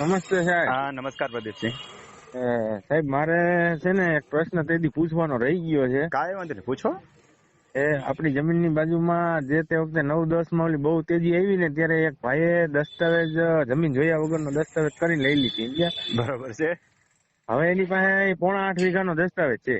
નમસ્તે સાહેબ. હા નમસ્કાર પ્રદીપસિંહ. સાહેબ મારે છે ને એક પ્રશ્ન તેથી પૂછવાનો રહી ગયો છે. કાંઈ વાંધો નહીં પૂછો. એ આપણી જમીનની બાજુમાં જે તે વખતે નવ દસમાં ઓલી બહુ તેજી આવી ને ત્યારે એક ભાઈએ દસ્તાવેજ જમીન જોયા વગરનો દસ્તાવેજ કરી લઈ લીધી બરાબર છે. હવે એની પાસે પોણા આઠ વીઘાનો દસ્તાવેજ છે.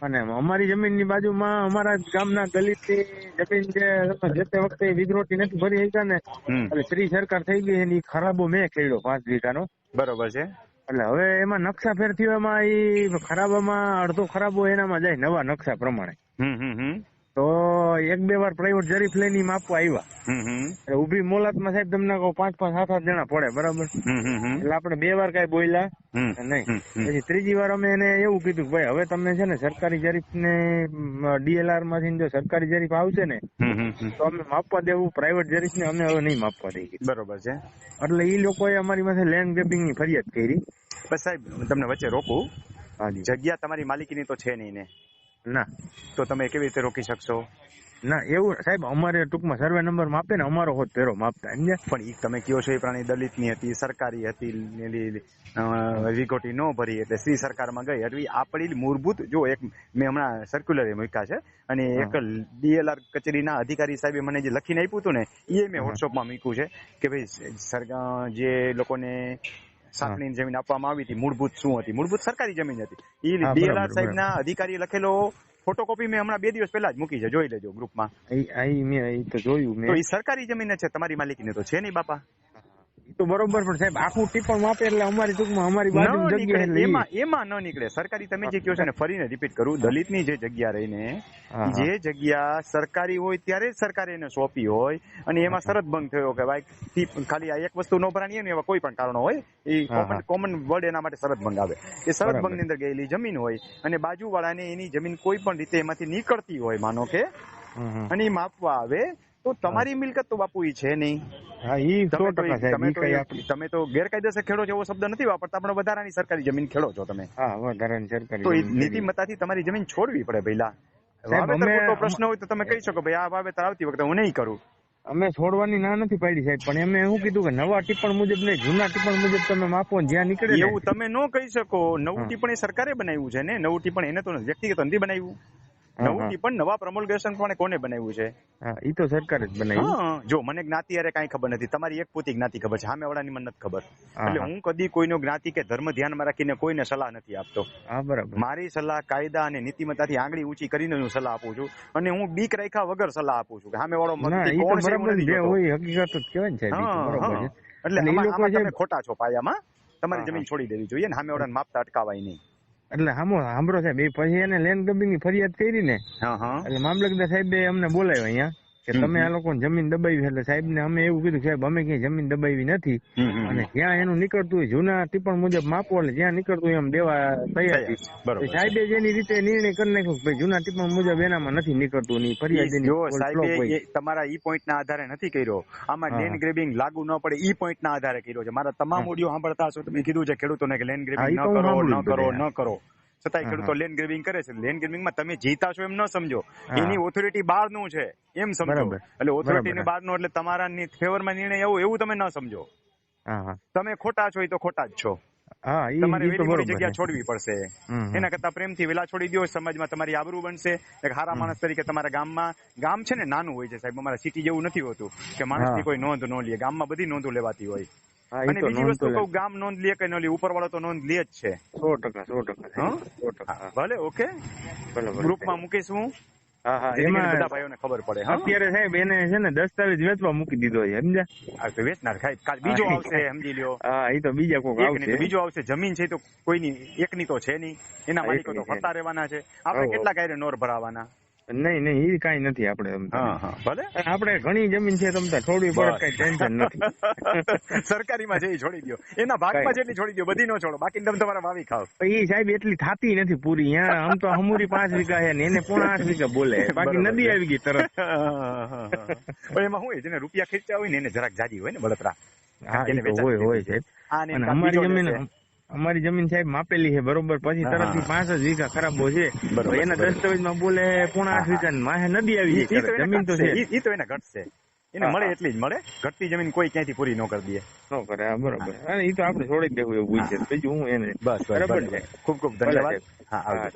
અને અમારી જમીનની બાજુમાં અમારા ગામના દલિતની જમીન જે જે તે વખતે વિદ્રોટી નથી ભરી શક્યા ને એટલે શ્રી સરકાર થઈ ગઈ એની ખરાબો મેં ખેડ્યો પાંચ વીઘાનો. બરોબર છે. એટલે હવે એમાં નકશા ફેર થયો એમાં ઈ ખરાબામાં અડધો ખરાબો એનામાં જાય નવા નકશા પ્રમાણે. હમ હમ. એક બે વાર પ્રાઇવેટ જરીફ લઈને માપવા આવ્યા. ઊભી મોલાતમાં સાહેબ તમને કહું પાંચ પાંચ સાત સાત જણા પડે બરાબર? એટલે આપણે બે વાર કઈ બોલ્યા નહીં. પછી ત્રીજી વાર અમે એને એવું કીધું કે ભાઈ હવે તમે છે ને સરકારી જરીફ ને ડીએલઆરમાંથી જો સરકારી જરીફ આવશે ને. તો અમે માપવા દેવું પ્રાઇવેટ જરીફ ને અમે હવે નહીં માપવા દઈએ. બરોબર છે. એટલે ઈ લોકોએ અમારી પાસે લેન્ડ ગ્રેબિંગની ફરિયાદ કરી. બસ સાહેબ તમને વચ્ચે રોકું. હાજી જગ્યા તમારી માલિકીની તો છે નહીં ને? ના. તો તમે કેવી રીતે રોકી શકશો? ના એવું સાહેબ અમારે ટૂંકમાં સર્વે નંબર માપે ને અમારો હોત પેરો માપતા એમ પણ તમે કયો છો એ પ્રાણી? દલિતની હતી સરકારી હતી વિગોટી ન ભરી એટલે શ્રી સરકારમાં ગઈ. એટલે આપણી મૂળભૂત જો એક મેં હમણાં સર્ક્યુલર મૂક્યા છે અને એક ડીએલઆર કચેરીના અધિકારી સાહેબે મને જે લખીને આપ્યું હતું ને એ મેં. વોટ્સઅપમાં મૂક્યું છે કે ભાઈ સરકાર જે લોકોને સાંકળીની જમીન આપવામાં આવી હતી મૂળભૂત શું હતી? મૂળભૂત સરકારી જમીન હતી. એ ડીએલઆર સાહેબના અધિકારી લખેલો ફોટોકોપી મેં હમણાં બે દિવસ પહેલા જ મૂકી છે. જોઈ લેજો ગ્રુપમાં. તો જોયું મેં. એ સરકારી જમીન છે તમારી માલિકીની તો છે નહીં બાપા. તો બરોબર પણ સાહેબ આખું ટીપણ માપે એટલે અમારી ટૂંકમાં અમારી બાજુ જગ્યા એમાં એમાં ન નીકળે. સરકારી તમે જે કહો છો ને ફરીને રિપીટ કરું દલિતની જે જગ્યા રહીને જે જગ્યા સરકારી હોય ત્યારે જ સરકારે એને સોંપી હોય અને એમાં શરત ભંગ થયો કે ભાઈ ખાલી આ એક વસ્તુ ન ભરાણી ને એવા કોઈ પણ કારણો હોય એ કોમન. કોમન વર્ડ એના માટે શરત ભંગ આવે. એ શરત ભંગની અંદર ગયેલી જમીન હોય અને બાજુવાળાને એની જમીન કોઈ પણ રીતે એમાંથી નીકળતી હોય માનો કે. અને એ માપવા આવે તો તમારી મિલકત તો બાપુ એ છે નહીં. હા ઈ સો તમે તો ટકા સાહેબ તમે ગેરકાયદેસર ખેડો છો એવો શબ્દ નથી વાપરતા પણ વધારાની સરકારી જમીન ખેડો છો તમે. હા વધારાની સરકારી તો એ નીતિમત્તાથી તમારી જમીન છોડવી પડે પહેલા પ્રશ્ન હોય તો તમે કહી શકો ભાઈ આ વાવેતર આવતી વખતે હું નહીં કરું. અમે છોડવાની ના નથી પાડી સાહેબ પણ એમે એવું કીધું કે નવા ટીપણ મુજબ નહીં જૂના ટીપણ મુજબ તમે માપો જ્યાં નીકળે એવું તમે ન કહી શકો. નવું. ટીપણ એ સરકારે બનાવ્યું છે ને નવું ટીપણ એને તો વ્યક્તિગત નથી બનાવ્યું. નવું હા. પણ નવા પ્રમોલગેશન પણ કોને બનાવ્યું છે? ઈ તો સરકારે જ બનાવ્યું. જો મને જ્ઞાતિ અરે કાંઈ ખબર નથી. તમારી એક પોતી જ્ઞાતિ ખબર છે. સામે વાળાની મને નથી ખબર. એટલે હું. કદી કોઈનો જ્ઞાતિ કે ધર્મ ધ્યાનમાં રાખીને કોઈને સલાહ નથી આપતો. હા બરાબર. મારી સલાહ કાયદા અને નીતિમત્તાથી આંગળી ઊંચી કરીને હું સલાહ આપું છું. અને હું બીક રાખ્યા વગર સલાહ આપું છું કે સામે વાળો હકીકત જ કહેવાય ને એટલે તમે ખોટા છો પાયામાં. તમારી જમીન છોડી દેવી જોઈએ ને સામે વાળાને માપતા અટકાવાય નહીં. એટલે હામો સાંભળો સાહેબ એ પછી એને લેન્ડ ગ્રેબિંગની ફરિયાદ કરી ને એટલે મામલતદાર સાહેબે અમને બોલાવ્યા અહીંયા. કે તમે આ લોકો જમીન દબાવી એટલે સાહેબ ને અમે એવું કીધું સાહેબ અમે ક્યાંય જમીન દબાવી નથી. અને જ્યાં એનું નીકળતું હોય જૂના ટીપણ મુજબ માપો એટલે જ્યાં નીકળતું એમ દેવા તૈયાર. છે. સાહેબે જેની રીતે નિર્ણય કરી નાખ્યો કે ભાઈ જૂના ટીપણ મુજબ એનામાં નથી નીકળતું ની ફરિયાદ તમારા ઈ પોઈન્ટ ના આધારે નથી કર્યો. આમાં લેન્ડ ગ્રેબિંગ લાગુ ન પડે ઈ પોઈન્ટ ના આધારે કર્યો છે. મારા તમામ. ઓડિયો સાંભળતા હશો તમે કીધું છે ખેડૂતોને કે લેન્ડ ગ્રેબિંગ ન કરો ન કરો ન કરો. છતાંય ખેડૂતો લેન્ડ ગ્રેબિંગ કરે છે. લેન્ડ ગ્રેબિંગમાં તમે જીતા છો એમ ન સમજો. એની ઓથોરિટી બહારનું છે એમ સમજો. એટલે ઓથોરિટી બરાબર. બહારનું એટલે તમારા ફેવરમાં નિર્ણય એવું એવું તમે ન સમજો. તમે ખોટા છો એ તો ખોટા જ છો. તમારે વેલી જગ્યા છોડવી પડશે. એના કરતા પ્રેમથી વેલા છોડી દો સમાજમાં તમારી આબરૂ બનશે. એક સારા માણસ તરીકે તમારા ગામમાં ગામ છે ને નાનું હોય છે સાહેબ અમારા સિટી જેવું નથી હોતું કે માણસની. કોઈ નોંધ ન લે. ગામમાં બધી નોંધો લેવાતી હોય. અને બીજી વસ્તુ કઉ ગામ નોંધ લે કે ન લે ઉપર વાળો તો નોંધ લે જ છે. સો ટકા સો ટકા ભલે ઓકે. ગ્રુપમાં મૂકીશ હું. ખબર પડે અત્યારે સાહેબ એને છે ને દસ્તાવેજ વેચવા મૂકી દીધો છે સમજ્યા? તો વેચનાર કાલ બીજો આવશે સમજી લ્યો. હા એ તો બીજા તો આવશે. બીજો આવશે જમીન છે તો કોઈની એકની તો છે નહીં. એના માલિકો તો ફરતા રહેવાના છે. આપણે હો. કેટલા કાયરે નોર ભરાવાના? નહીં નહીં એ કઈ નથી આપણે ભલે. આપણે ઘણી જમીન છે તમતા છોડવી પડે કઈ ટેન્શન નથી. સરકારીમાં ઈ છોડી દો એના ભાગમાં કઈ? જેટલી છોડી દો બધી નો છોડો બાકી તમે તમારા વાવી ખાવ. એ સાહેબ એટલી થાતી નથી પૂરી. અહીંયા આમ તો હમુરી પાંચ વીઘા છે ને એને પોણા આઠ વીઘા બોલે. બાકી નદી આવી ગઈ તરત. એમાં હોય જેને રૂપિયા ખેંચ્યા હોય ને એને જરાક જાજી હોય ને બળતરા. હા હોય હોય. છે અને અમારી જમીન. અમારી જમીન સાહેબ માપેલી છે બરોબર. પછી તરતથી પાંચ જ વીઘા ખરાબો છે. એના દસ્તાવેજમાં બોલે પોણા આઠ વીઘા માહે નદી આવી જમીન તો છે. ઈ- તો એને ઘટશે. એને મળે એટલી જ મળે. ઘટતી જમીન કોઈ ક્યાંથી પૂરી ન કરી દે. ન કરે બરોબર. અને ઈ તો આપણે છોડી દેવું એવું છે. બીજું હું એને બસ બરાબર છે. ખૂબ ખૂબ ધન્યવાદ. હા. આવજો.